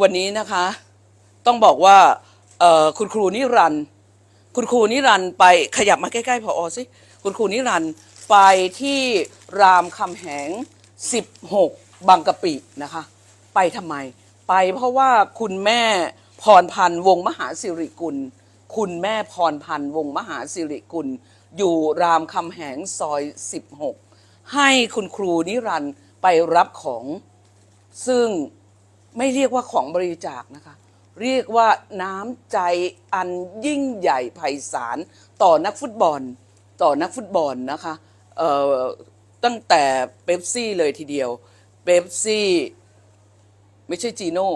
วันนี้นะคะ ต้องบอกว่าคุณครูนิรันต์คุณครูนิรันต์ไปขยับมาใกล้ๆพออสิคุณครูนิรันต์ไปที่รามคำแหง 16 บางกะปินะคะ ไปทำไม ไปเพราะว่าคุณแม่พรพันธ์วงศ์มหาสิริกุล คุณแม่พรพันธ์วงศ์มหาสิริกุล อยู่รามคำแหงซอย 16 ให้คุณครูนิรันต์ไปรับของซึ่ง ไม่เรียกว่าของบริจาคนะคะ เรียกว่าน้ำใจอันยิ่งใหญ่ไพศาลต่อนักฟุตบอล ต่อนักฟุตบอลนะคะตั้งแต่เป๊ปซี่เลยทีเดียวเป๊ปซี่ไม่ใช่จีโน่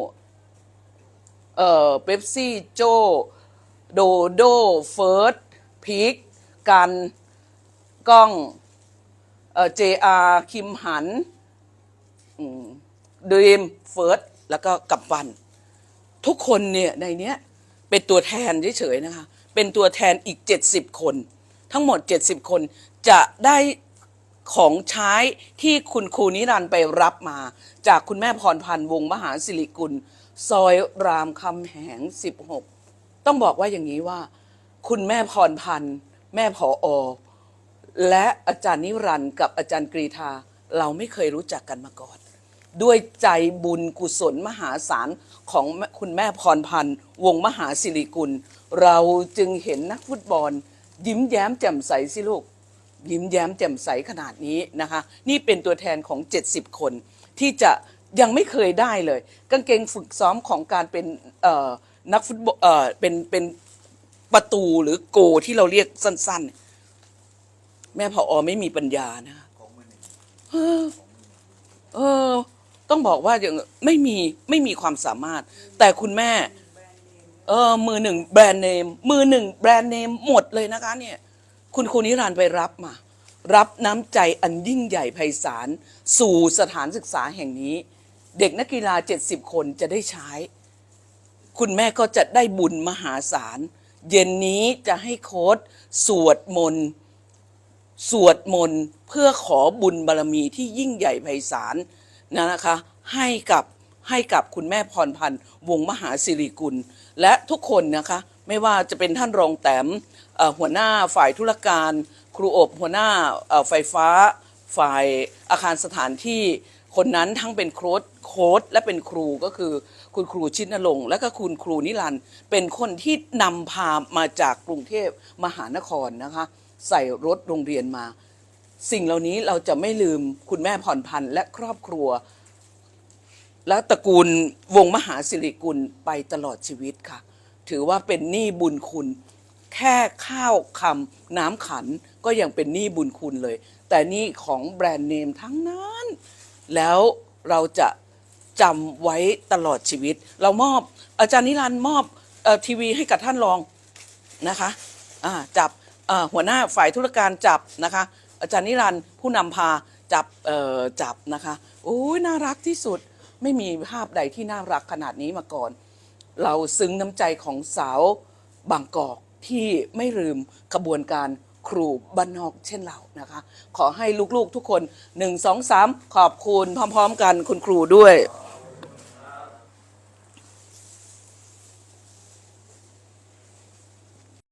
เอ่อเป๊ปซี่โจโดโดเฟิร์สพีคกันก้องเอ่อเจอาคิมหันดีมเฟิร์ส แล้วก็กับฟัน ทุกคนเนี่ยในเนี้ยเป็นตัวแทนเฉยๆนะคะ เป็นตัวแทนอีก 70 คน ทั้งหมด 70 คนจะได้ของใช้ที่คุณครูนิรันไปรับมา จากคุณแม่พรพันธ์วงมหาสิริกุล ซอยรามคำแหง 16 ต้องบอกว่าอย่างนี้ว่า คุณแม่พรพันธ์ แม่ผออและอาจารย์นิรันกับอาจารย์กรีธาเราไม่เคยรู้จักกันมาก่อน ด้วยใจบุญกุศลมหาศาลของคุณแม่พรพันธ์วงศ์มหาสิริกุล เราจึงเห็นนักฟุตบอล ยิ้มแย้มแจ่มใสสิลูก ยิ้มแย้มแจ่มใสขนาดนี้นะคะ นี่เป็นตัวแทนของ 70 คน ที่จะยังไม่เคยได้เลย กางเกงฝึกซ้อมของการเป็นเอ่อนักฟุตบอลเอ่อเป็นเป็นประตูหรือโกที่เราเรียกสั้น ๆ แม่พออไม่มีปัญญานะเออเออ ต้องบอกว่าอย่างไม่มีไม่มีความสามารถ แต่คุณแม่ เออมือหนึ่งแบรนด์เนมมือหนึ่งแบรนด์เนมหมดเลยนะคะ เนี่ย คุณครูนิรันดร์ไปรับมา รับน้ำใจอันยิ่งใหญ่ไพศาลสู่สถานศึกษาแห่งนี้ เด็กนักกีฬา 70 คนจะได้ใช้ คุณแม่ก็จะได้บุญมหาศาล เย็นนี้จะให้โค้ดสวดมนต์สวดมนต์เพื่อขอบุญบารมีที่ยิ่งใหญ่ไพศาล นะคะ ให้กับให้กับคุณแม่พรพันธ์วงมหาสิริกุล และทุกคนนะคะไม่ว่าจะเป็นท่านรองแต้มหัวหน้าฝ่ายธุรการ ครูอบหัวหน้าไฟฟ้า ฝ่ายอาคารสถานที่คนนั้นทั้งเป็นโค้ดโค้ดและเป็นครูก็คือคุณครูชิดนรงและก็คุณครูนิรันเป็นคนที่นำพามาจากกรุงเทพมหานครนะคะ ใส่รถโรงเรียนมา สิ่งเหล่านี้เราจะไม่ลืมคุณแม่ผ่อนพันธ์และครอบครัว และตระกูลวงมหาสิริกุลไปตลอดชีวิตค่ะ ถือว่าเป็นหนี้บุญคุณ แค่ข้าวคำน้ำขันก็ยังเป็นหนี้บุญคุณเลย แต่นี่ของแบรนด์เนมทั้งนั้น แล้วเราจะจำไว้ตลอดชีวิต เรามอบอาจารย์นิรันด์มอบอทีวีให้กับท่านรองนะคะอ่าจับหัวหน้าฝ่ายธุรการจับนะคะ อาจารย์นิรันดร์ผู้นำพาจับเอ่อจับนะคะโอ้ยน่ารักที่สุดไม่มีภาพใดที่น่ารักขนาดนี้มาก่อน เราซึ้งน้ำใจของสาวบางกอกที่ไม่ลืมขบวนการครูบ้านนอกเช่นเรานะคะ ขอให้ลูกๆทุกคนหนึ่งสองสามขอบคุณพร้อม ๆ กันคุณครูด้วย